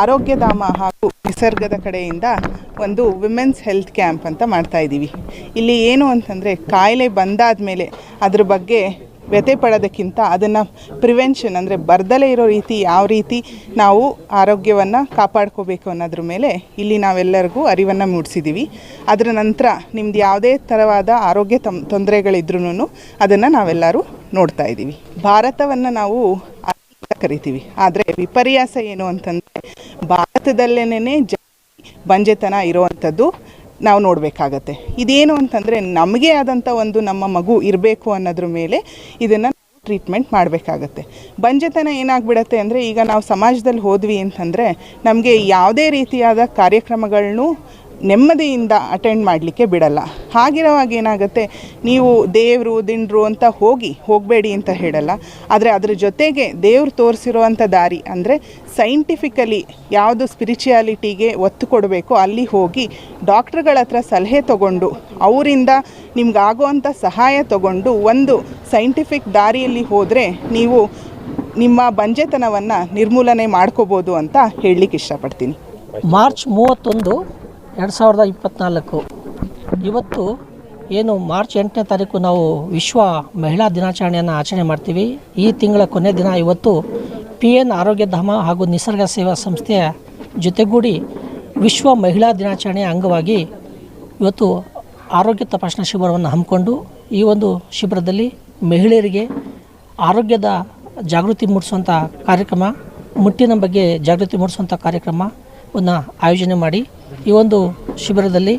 ಆರೋಗ್ಯಧಾಮ ಹಾಗೂ ನಿಸರ್ಗದ ಕಡೆಯಿಂದ ಒಂದು ವಿಮೆನ್ಸ್ ಹೆಲ್ತ್ ಕ್ಯಾಂಪ್ ಅಂತ ಮಾಡ್ತಾ ಇದ್ದೀವಿ. ಇಲ್ಲಿ ಏನು ಅಂತಂದರೆ ಕಾಯಿಲೆ ಬಂದಾದ ಮೇಲೆ ಅದ್ರ ಬಗ್ಗೆ ವ್ಯಥೆ ಪಡೋದಕ್ಕಿಂತ ಅದನ್ನು ಪ್ರಿವೆನ್ಷನ್ ಅಂದರೆ ಬರ್ದಲೇ ಇರೋ ರೀತಿ ಯಾವ ರೀತಿ ನಾವು ಆರೋಗ್ಯವನ್ನು ಕಾಪಾಡ್ಕೋಬೇಕು ಅನ್ನೋದ್ರ ಮೇಲೆ ಇಲ್ಲಿ ನಾವೆಲ್ಲರಿಗೂ ಅರಿವನ್ನು ಮೂಡಿಸಿದ್ದೀವಿ ಅದರ ನಂತರ ನಿಮ್ದು ಯಾವುದೇ ಥರವಾದ ಆರೋಗ್ಯ ತೊಂದರೆಗಳಿದ್ರೂ ಅದನ್ನು ನಾವೆಲ್ಲರೂ ನೋಡ್ತಾ ಇದ್ದೀವಿ. ಭಾರತವನ್ನು ನಾವು ಕರಿತೀವಿ. ಆದರೆ ವಿಪರ್ಯಾಸ ಏನು ಅಂತಂದರೆ ಭಾರತದಲ್ಲೇನೇ ಜಾಸ್ತಿ ಬಂಜೆತನ ಇರುವಂಥದ್ದು ನಾವು ನೋಡಬೇಕಾಗತ್ತೆ. ಇದೇನು ಅಂತಂದರೆ ನಮಗೆ ಆದಂಥ ಒಂದು ನಮ್ಮ ಮಗು ಇರಬೇಕು ಅನ್ನೋದ್ರ ಮೇಲೆ ಇದನ್ನು ಟ್ರೀಟ್ಮೆಂಟ್ ಮಾಡಬೇಕಾಗತ್ತೆ. ಬಂಜೆತನ ಏನಾಗ್ಬಿಡತ್ತೆ ಅಂದರೆ ಈಗ ನಾವು ಸಮಾಜದಲ್ಲಿ ಹೋದ್ವಿ ಅಂತಂದರೆ, ನಮಗೆ ಯಾವುದೇ ರೀತಿಯಾದ ಕಾರ್ಯಕ್ರಮಗಳನ್ನು ನೆಮ್ಮದಿಯಿಂದ ಅಟೆಂಡ್ ಮಾಡಲಿಕ್ಕೆ ಬಿಡಲ್ಲ. ಹಾಗಿರೋವಾಗ ಏನಾಗುತ್ತೆ, ನೀವು ದೇವರು, ದಿಂಡ್ರು ಅಂತ ಹೋಗಿ ಹೋಗಬೇಡಿ ಅಂತ ಹೇಳಲ್ಲ. ಆದರೆ ಅದ್ರ ಜೊತೆಗೆ ದೇವ್ರು ತೋರಿಸಿರುವಂಥ ದಾರಿ ಅಂದರೆ ಸೈಂಟಿಫಿಕಲಿ ಯಾವುದು ಸ್ಪಿರಿಚುಯಾಲಿಟಿಗೆ ಒತ್ತು ಕೊಡಬೇಕು, ಅಲ್ಲಿ ಹೋಗಿ ಡಾಕ್ಟ್ರುಗಳ ಹತ್ರ ಸಲಹೆ ತಗೊಂಡು, ಅವರಿಂದ ನಿಮ್ಗಾಗುವಂಥ ಸಹಾಯ ತಗೊಂಡು ಒಂದು ಸೈಂಟಿಫಿಕ್ ದಾರಿಯಲ್ಲಿ ಹೋದರೆ ನೀವು ನಿಮ್ಮ ಬಂಜೆತನವನ್ನು ನಿರ್ಮೂಲನೆ ಮಾಡ್ಕೋಬೋದು ಅಂತ ಹೇಳಲಿಕ್ಕೆ ಇಷ್ಟಪಡ್ತೀನಿ. ಮಾರ್ಚ್ ಮೂವತ್ತೊಂದು ಎರಡು ಸಾವಿರದ ಇಪ್ಪತ್ತ್ನಾಲ್ಕು ಇವತ್ತು ಏನು ಮಾರ್ಚ್ ಎಂಟನೇ ತಾರೀಕು ನಾವು ವಿಶ್ವ ಮಹಿಳಾ ದಿನಾಚರಣೆಯನ್ನು ಆಚರಣೆ ಮಾಡ್ತೀವಿ. ಈ ತಿಂಗಳ ಕೊನೆ ದಿನ ಇವತ್ತು ಪಿ ಎನ್ ಆರೋಗ್ಯಧಾಮ ಹಾಗೂ ನಿಸರ್ಗ ಸೇವಾ ಸಂಸ್ಥೆಯ ಜೊತೆಗೂಡಿ ವಿಶ್ವ ಮಹಿಳಾ ದಿನಾಚರಣೆಯ ಅಂಗವಾಗಿ ಇವತ್ತು ಆರೋಗ್ಯ ತಪಾಸಣಾ ಶಿಬಿರವನ್ನು ಹಮ್ಮಿಕೊಂಡು ಈ ಒಂದು ಶಿಬಿರದಲ್ಲಿ ಮಹಿಳೆಯರಿಗೆ ಆರೋಗ್ಯದ ಜಾಗೃತಿ ಮೂಡಿಸುವಂಥ ಕಾರ್ಯಕ್ರಮ, ಮುಟ್ಟಿನ ಬಗ್ಗೆ ಜಾಗೃತಿ ಮೂಡಿಸುವಂಥ ಕಾರ್ಯಕ್ರಮವನ್ನು ಆಯೋಜನೆ ಮಾಡಿ ಈ ಒಂದು ಶಿಬಿರದಲ್ಲಿ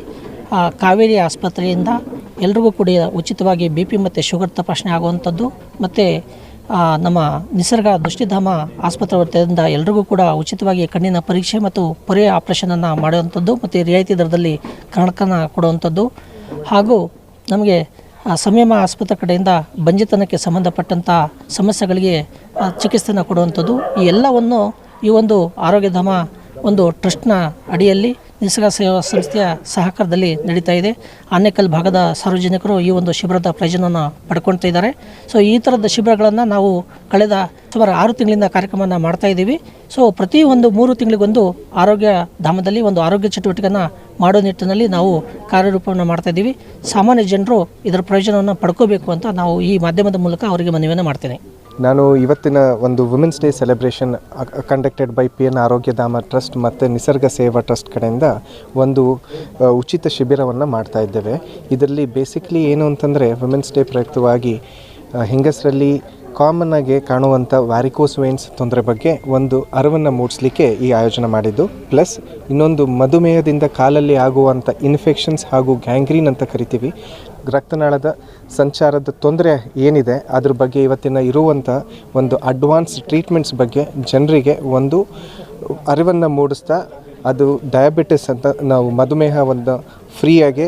ಕಾವೇರಿ ಆಸ್ಪತ್ರೆಯಿಂದ ಎಲ್ರಿಗೂ ಕೂಡ ಉಚಿತವಾಗಿ ಬಿ ಪಿ ಮತ್ತು ಶುಗರ್ ತಪಾಸಣೆ ಆಗುವಂಥದ್ದು ಮತ್ತು ನಮ್ಮ ನಿಸರ್ಗ ದೃಷ್ಟಿಧಾಮ ಆಸ್ಪತ್ರೆ ವರ್ತಿಯಿಂದ ಎಲ್ರಿಗೂ ಕೂಡ ಉಚಿತವಾಗಿ ಕಣ್ಣಿನ ಪರೀಕ್ಷೆ ಮತ್ತು ಪೊರೆ ಆಪ್ರೇಷನನ್ನು ಮಾಡುವಂಥದ್ದು ಮತ್ತು ರಿಯಾಯಿತಿ ದರದಲ್ಲಿ ಕಣಕನ ಕೊಡುವಂಥದ್ದು. ಹಾಗೂ ನಮಗೆ ಸಂಯಮ ಆಸ್ಪತ್ರೆ ಕಡೆಯಿಂದ ಬಂಜಿತನಕ್ಕೆ ಸಂಬಂಧಪಟ್ಟಂಥ ಸಮಸ್ಯೆಗಳಿಗೆ ಚಿಕಿತ್ಸೆಯನ್ನು ಕೊಡುವಂಥದ್ದು. ಈ ಎಲ್ಲವನ್ನು ಈ ಒಂದು ಆರೋಗ್ಯಧಾಮ ಒಂದು ಟ್ರಸ್ಟ್ನ ಅಡಿಯಲ್ಲಿ ನಿಸರ್ಗ ಸೇವಾ ಸಂಸ್ಥೆಯ ಸಹಕಾರದಲ್ಲಿ ನಡೀತಾ ಇದೆ. ಆನೇಕಲ್ ಭಾಗದ ಸಾರ್ವಜನಿಕರು ಈ ಒಂದು ಶಿಬಿರದ ಪ್ರಯೋಜನವನ್ನು ಪಡ್ಕೊಳ್ತಾ ಇದ್ದಾರೆ. ಸೊ, ಈ ಥರದ ಶಿಬಿರಗಳನ್ನು ನಾವು ಕಳೆದ ಸುಮಾರು ಆರು ತಿಂಗಳಿಂದ ಕಾರ್ಯಕ್ರಮವನ್ನು ಮಾಡ್ತಾ ಇದ್ದೀವಿ. ಸೊ, ಪ್ರತಿ ಒಂದು ಮೂರು ತಿಂಗಳಿಗೊಂದು ಆರೋಗ್ಯ ಧಾಮದಲ್ಲಿ ಒಂದು ಆರೋಗ್ಯ ಚಟುವಟಿಕೆಯನ್ನು ಮಾಡೋ ನಿಟ್ಟಿನಲ್ಲಿ ನಾವು ಕಾರ್ಯರೂಪವನ್ನು ಮಾಡ್ತಾ ಇದ್ದೀವಿ. ಸಾಮಾನ್ಯ ಜನರು ಇದರ ಪ್ರಯೋಜನವನ್ನು ಪಡ್ಕೋಬೇಕು ಅಂತ ನಾವು ಈ ಮಾಧ್ಯಮದ ಮೂಲಕ ಅವರಿಗೆ ಮನವಿಯನ್ನು ಮಾಡ್ತೇನೆ. ನಾನು ಇವತ್ತಿನ ಒಂದು women's day celebration conducted by P N Arogyadhama trust ಮತ್ತು ನಿಸರ್ಗ ಸೇವಾ ಟ್ರಸ್ಟ್ ಕಡೆಯಿಂದ ಒಂದು ಉಚಿತ ಶಿಬಿರವನ್ನು ಮಾಡ್ತಾ ಇದ್ದೇವೆ. ಇದರಲ್ಲಿ ಬೇಸಿಕ್ಲಿ ಏನು ಅಂತಂದರೆ ವುಮೆನ್ಸ್ ಡೇ ಪ್ರಯುಕ್ತವಾಗಿ ಹೆಂಗಸರಲ್ಲಿ ಕಾಮನ್ ಆಗಿ ಕಾಣುವಂಥ ವ್ಯಾರಿಕೋಸ್ ವೇನ್ಸ್ ತೊಂದರೆ ಬಗ್ಗೆ ಒಂದು ಅರಿವನ್ನು ಮೂಡಿಸಲಿಕ್ಕೆ ಈ ಆಯೋಜನೆ ಮಾಡಿದ್ದು. ಪ್ಲಸ್ ಇನ್ನೊಂದು ಮಧುಮೇಹದಿಂದ ಕಾಲಲ್ಲಿ ಆಗುವಂಥ ಇನ್ಫೆಕ್ಷನ್ಸ್ ಹಾಗೂ ಗ್ಯಾಂಗ್ರೀನ್ ಅಂತ ಕರಿತೀವಿ. ರಕ್ತನಾಳದ ಸಂಚಾರದ ತೊಂದರೆ ಏನಿದೆ, ಅದ್ರ ಬಗ್ಗೆ ಇವತ್ತಿನ ಇರುವಂಥ ಒಂದು ಅಡ್ವಾನ್ಸ್ ಟ್ರೀಟ್ಮೆಂಟ್ಸ್ ಬಗ್ಗೆ ಜನರಿಗೆ ಒಂದು ಅರಿವನ್ನು ಮೂಡಿಸ್ತಾ, ಅದು ಡಯಾಬಿಟಿಸ್ ಅಂತ ನಾವು ಮಧುಮೇಹವನ್ನು ಫ್ರೀಯಾಗಿ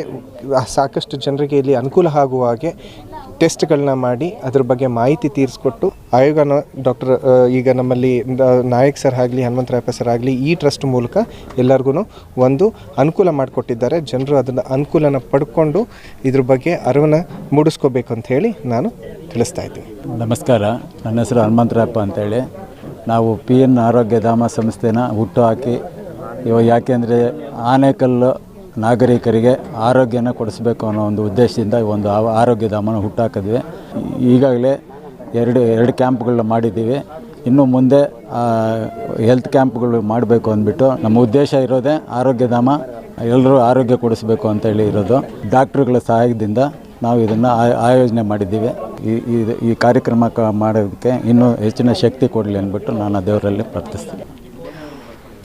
ಸಾಕಷ್ಟು ಜನರಿಗೆ ಇಲ್ಲಿ ಅನುಕೂಲ ಆಗುವ ಹಾಗೆ ಟೆಸ್ಟ್ಗಳನ್ನ ಮಾಡಿ ಅದ್ರ ಬಗ್ಗೆ ಮಾಹಿತಿ ತೀರಿಸ್ಕೊಟ್ಟು ಆಯೋಗನ ಡಾಕ್ಟರ್ ಈಗ ನಮ್ಮಲ್ಲಿ ನಾಯಕ್ ಸರ್ ಆಗಲಿ, ಹನುಮಂತರಾಯಪ್ಪ ಸರ್ ಆಗಲಿ ಈ ಟ್ರಸ್ಟ್ ಮೂಲಕ ಎಲ್ಲರಿಗೂ ಒಂದು ಅನುಕೂಲ ಮಾಡಿಕೊಟ್ಟಿದ್ದಾರೆ. ಜನರು ಅದನ್ನು ಅನುಕೂಲನ ಪಡ್ಕೊಂಡು ಇದ್ರ ಬಗ್ಗೆ ಅರಿವನ್ನು ಮೂಡಿಸ್ಕೋಬೇಕು ಅಂತ ಹೇಳಿ ನಾನು ತಿಳಿಸ್ತಾ ಇದ್ದೀನಿ. ನಮಸ್ಕಾರ. ನನ್ನ ಹೆಸರು ಹನುಮಂತರಾಯಪ್ಪ ಅಂತೇಳಿ. ನಾವು ಪಿ ಎನ್ ಆರೋಗ್ಯಧಾಮ ಸಂಸ್ಥೆನ ಹುಟ್ಟು ಹಾಕಿ ಯಾಕೆಂದರೆ ಆನೇಕಲ್ಲು ನಾಗರಿಕರಿಗೆ ಆರೋಗ್ಯನ ಕೊಡಿಸ್ಬೇಕು ಅನ್ನೋ ಒಂದು ಉದ್ದೇಶದಿಂದ ಒಂದು ಆರೋಗ್ಯಧಾಮನ ಹುಟ್ಟಾಕಿದ್ವಿ. ಈಗಾಗಲೇ ಎರಡು ಎರಡು ಕ್ಯಾಂಪ್ಗಳನ್ನ ಮಾಡಿದ್ದೀವಿ. ಇನ್ನು ಮುಂದೆ ಹೆಲ್ತ್ ಕ್ಯಾಂಪ್ಗಳು ಮಾಡಬೇಕು ಅಂದ್ಬಿಟ್ಟು ನಮ್ಮ ಉದ್ದೇಶ ಇರೋದೇ ಆರೋಗ್ಯಧಾಮ ಎಲ್ಲರೂ ಆರೋಗ್ಯ ಕೊಡಿಸ್ಬೇಕು ಅಂತೇಳಿ ಇರೋದು. ಡಾಕ್ಟ್ರುಗಳ ಸಹಾಯದಿಂದ ನಾವು ಇದನ್ನು ಆಯೋಜನೆ ಮಾಡಿದ್ದೀವಿ. ಈ ಈ- ಕಾರ್ಯಕ್ರಮ ಮಾಡೋದಕ್ಕೆ ಇನ್ನೂ ಹೆಚ್ಚಿನ ಶಕ್ತಿ ಕೊಡಲಿ ಅಂದ್ಬಿಟ್ಟು ನಾನು ದೇವರಲ್ಲಿ ಪ್ರಾರ್ಥಿಸ್ತೀನಿ.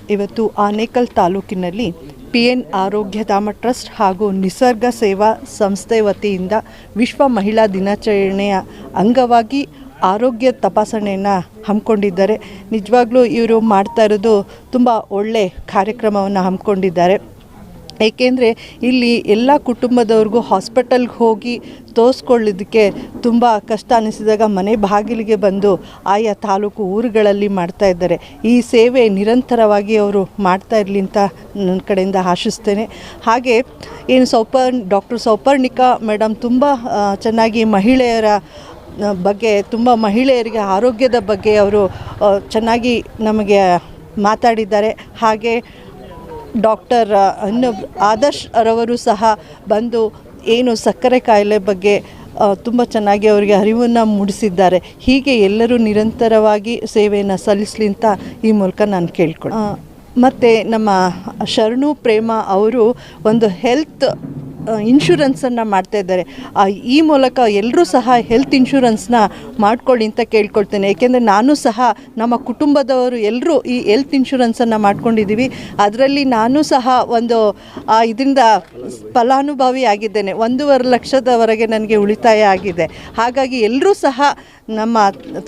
ಇವತ್ತು ಆನೇಕಲ್ ತಾಲೂಕಿನಲ್ಲಿ ಪಿ ಎನ್ ಆರೋಗ್ಯಧಾಮ ಟ್ರಸ್ಟ್ ಹಾಗೂ ನಿಸರ್ಗ ಸೇವಾ ಸಂಸ್ಥೆ ವತಿಯಿಂದ ವಿಶ್ವ ಮಹಿಳಾ ದಿನಾಚರಣೆಯ ಅಂಗವಾಗಿ ಆರೋಗ್ಯ ತಪಾಸಣೆಯನ್ನು ಹಮ್ಮಿಕೊಂಡಿದ್ದಾರೆ. ನಿಜವಾಗ್ಲೂ ಇವರು ಮಾಡ್ತಾ ಇರೋದು ತುಂಬ ಒಳ್ಳೆ ಕಾರ್ಯಕ್ರಮವನ್ನು ಹಮ್ಮಿಕೊಂಡಿದ್ದಾರೆ. ಏಕೆಂದರೆ ಇಲ್ಲಿ ಎಲ್ಲ ಕುಟುಂಬದವ್ರಿಗೂ ಹಾಸ್ಪಿಟಲ್ಗೆ ಹೋಗಿ ತೋರಿಸ್ಕೊಳ್ಳೋದಕ್ಕೆ ತುಂಬ ಕಷ್ಟ ಅನಿಸಿದಾಗ ಮನೆ ಬಾಗಿಲಿಗೆ ಬಂದು ಆಯಾ ತಾಲೂಕು ಊರುಗಳಲ್ಲಿ ಮಾಡ್ತಾ ಇದ್ದಾರೆ. ಈ ಸೇವೆ ನಿರಂತರವಾಗಿ ಅವರು ಮಾಡ್ತಾ ಇರಲಿ ಅಂತ ನನ್ನ ಕಡೆಯಿಂದ ಆಶಿಸ್ತೇನೆ. ಹಾಗೆ ಏನು ಸೌಪರ್, ಡಾಕ್ಟರ್ ಸೌಪರ್ಣಿಕಾ ಮೇಡಮ್ ತುಂಬ ಚೆನ್ನಾಗಿ ಮಹಿಳೆಯರ ಬಗ್ಗೆ, ತುಂಬ ಮಹಿಳೆಯರಿಗೆ ಆರೋಗ್ಯದ ಬಗ್ಗೆ ಅವರು ಚೆನ್ನಾಗಿ ನಮಗೆ ಮಾತಾಡಿದ್ದಾರೆ. ಹಾಗೆ ಡಾಕ್ಟರ್ ಅನ್ನು ಆದರ್ಶ್ ರವರು ಸಹ ಬಂದು ಏನು ಸಕ್ಕರೆ ಕಾಯಿಲೆ ಬಗ್ಗೆ ತುಂಬ ಚೆನ್ನಾಗಿ ಅವರಿಗೆ ಅರಿವನ್ನು ಮೂಡಿಸಿದ್ದಾರೆ. ಹೀಗೆ ಎಲ್ಲರೂ ನಿರಂತರವಾಗಿ ಸೇವೆಯನ್ನು ಸಲ್ಲಿಸಲಿ ಅಂತ ಈ ಮೂಲಕ ನಾನು ಕೇಳ್ಕೊಂಡು ಮತ್ತು ನಮ್ಮ ಶರಣು ಪ್ರೇಮ ಅವರು ಒಂದು ಹೆಲ್ತ್ ಇನ್ಶೂರೆನ್ಸನ್ನು ಮಾಡ್ತಾ ಇದ್ದಾರೆ. ಈ ಮೂಲಕ ಎಲ್ಲರೂ ಸಹ ಹೆಲ್ತ್ ಇನ್ಶೂರೆನ್ಸ್ನ ಮಾಡ್ಕೊಳ್ಳಿ ಅಂತ ಕೇಳ್ಕೊಳ್ತೇನೆ. ಏಕೆಂದರೆ ನಾನು ಸಹ ನಮ್ಮ ಕುಟುಂಬದವರು ಎಲ್ಲರೂ ಈ ಹೆಲ್ತ್ ಇನ್ಶೂರೆನ್ಸನ್ನು ಮಾಡ್ಕೊಂಡಿದ್ದೀವಿ. ಅದರಲ್ಲಿ ನಾನು ಸಹ ಒಂದು ಇದರಿಂದ ಫಲಾನುಭವಿ ಆಗಿದ್ದೇನೆ. ಒಂದೂವರೆ ಲಕ್ಷದವರೆಗೆ ನನಗೆ ಉಳಿತಾಯ ಆಗಿದೆ. ಹಾಗಾಗಿ ಎಲ್ಲರೂ ಸಹ ನಮ್ಮ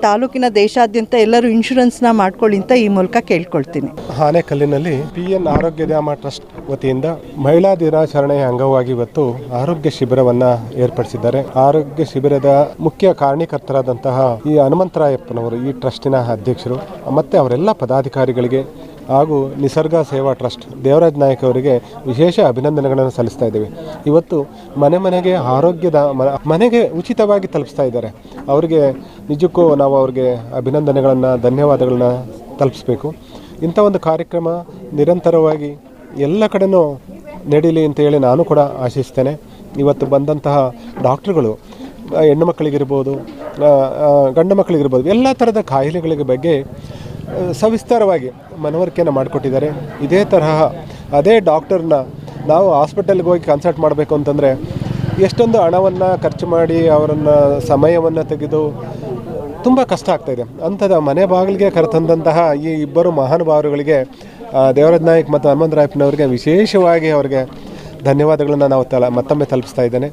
ತಾಲೂಕಿನ ದೇಶಾದ್ಯಂತ ಎಲ್ಲರೂ ಇನ್ಶೂರೆನ್ಸ್ನ ಮಾಡ್ಕೊಳ್ಳಿ ಅಂತ ಈ ಮೂಲಕ ಕೇಳ್ಕೊಳ್ತೀನಿ. ಆನೆಕಲ್ಲಿನಲ್ಲಿ ಪಿ ಎನ್ ಆರೋಗ್ಯಧಾಮ ಟ್ರಸ್ಟ್ ವತಿಯಿಂದ ಮಹಿಳಾ ದಿನಾಚರಣೆಯ ಅಂಗವಾಗಿ ಇವತ್ತು ಆರೋಗ್ಯ ಶಿಬಿರವನ್ನ ಏರ್ಪಡಿಸಿದ್ದಾರೆ. ಆರೋಗ್ಯ ಶಿಬಿರದ ಮುಖ್ಯ ಕಾರಣೀಕರ್ತರಾದಂತಹ ಈ ಹನುಮಂತರಾಯಪ್ಪನವರು, ಈ ಟ್ರಸ್ಟಿನ ಅಧ್ಯಕ್ಷರು, ಮತ್ತೆ ಅವರೆಲ್ಲ ಪದಾಧಿಕಾರಿಗಳಿಗೆ ಹಾಗೂ ನಿಸರ್ಗ ಸೇವಾ ಟ್ರಸ್ಟ್ ದೇವರಾಜ್ ನಾಯಕ್ ಅವರಿಗೆ ವಿಶೇಷ ಅಭಿನಂದನೆಗಳನ್ನು ಸಲ್ಲಿಸ್ತಾ ಇದ್ದೇವೆ. ಇವತ್ತು ಮನೆ ಮನೆಗೆ ಆರೋಗ್ಯದ ಮನೆಗೆ ಉಚಿತವಾಗಿ ತಲುಪಿಸ್ತಾ ಇದ್ದಾರೆ. ಅವರಿಗೆ ನಿಜಕ್ಕೂ ನಾವು ಅವ್ರಿಗೆ ಅಭಿನಂದನೆಗಳನ್ನು, ಧನ್ಯವಾದಗಳನ್ನ ತಲುಪಿಸ್ಬೇಕು. ಇಂಥ ಒಂದು ಕಾರ್ಯಕ್ರಮ ನಿರಂತರವಾಗಿ ಎಲ್ಲ ಕಡೆನೂ ನಡೀಲಿ ಅಂತೇಳಿ ನಾನು ಕೂಡ ಆಶಿಸ್ತೇನೆ. ಇವತ್ತು ಬಂದಂತಹ ಡಾಕ್ಟ್ರುಗಳು ಹೆಣ್ಣು ಮಕ್ಕಳಿಗಿರ್ಬೋದು ಗಂಡು ಮಕ್ಕಳಿಗಿರ್ಬೋದು, ಎಲ್ಲ ಥರದ ಕಾಯಿಲೆಗಳಿಗೆ ಬಗ್ಗೆ ಸವಿಸ್ತಾರವಾಗಿ ಮನವರಿಕೆಯನ್ನು ಮಾಡಿಕೊಟ್ಟಿದ್ದಾರೆ. ಇದೇ ತರಹ ಅದೇ ಡಾಕ್ಟರ್ನ ನಾವು ಹಾಸ್ಪಿಟಲ್ಗೆ ಹೋಗಿ ಕನ್ಸಲ್ಟ್ ಮಾಡಬೇಕು ಅಂತಂದರೆ, ಎಷ್ಟೊಂದು ಹಣವನ್ನು ಖರ್ಚು ಮಾಡಿ ಅವರನ್ನು ಸಮಯವನ್ನು ತೆಗೆದು, ತುಂಬ ಕಷ್ಟ ಆಗ್ತಾಯಿದೆ ಅಂಥದ ಮನೆ ಬಾಗಿಲಿಗೆ ಕರೆತಂದಂತಹ ಈ ಇಬ್ಬರು ಮಹಾನುಭಾವರುಗಳಿಗೆ ದೇವರಾಜ್ ನಾಯಕ್ ಮತ್ತು ಹನುಮಂತರಾಯಪ್ಪನವರಿಗೆ ವಿಶೇಷವಾಗಿ ಅವ್ರಿಗೆ ಧನ್ಯವಾದಗಳನ್ನು ನಾವು ತಲ ಮತ್ತೊಮ್ಮೆ ತಲುಪಿಸ್ತಾ ಇದ್ದೇನೆ.